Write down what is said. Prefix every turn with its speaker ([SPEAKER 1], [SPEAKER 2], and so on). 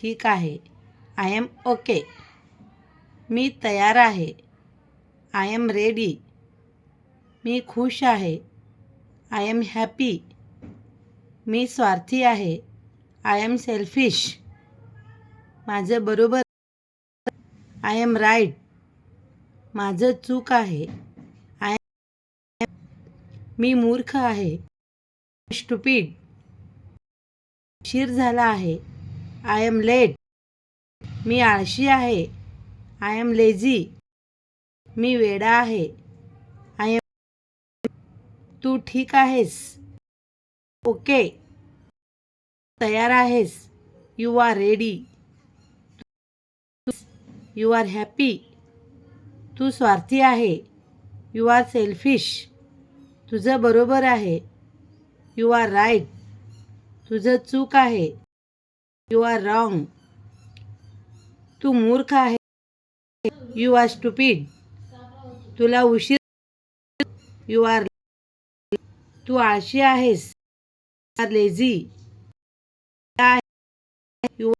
[SPEAKER 1] ठीक आहे. I am okay मी तयार आहे. आय एम रेडी मी खुश आहे. आय एम हॅपी मी स्वार्थी आहे. आय एम सेल्फिश माझं बरोबर आय एम राईट माझं चूक आहे. आय मी मूर्ख आहे. स्टुपीड उशीर झाला आहे. आय एम लेट मी आळशी आहे. आय एम लेझी मी वेडा आहे. आय एम तू ठीक आहेस? ओके तयार आहेस. You are ready you are happy तू स्वार्थी आहे. यू आर सेल्फिश तुझं बरोबर आहे. यू आर राईट तुझं चूक आहे. यू आर रॉंग तू मूर्ख आहे. यू आर स्टुपीड तुला उशीर. यू आर तू आळशी आहेस. R lazy you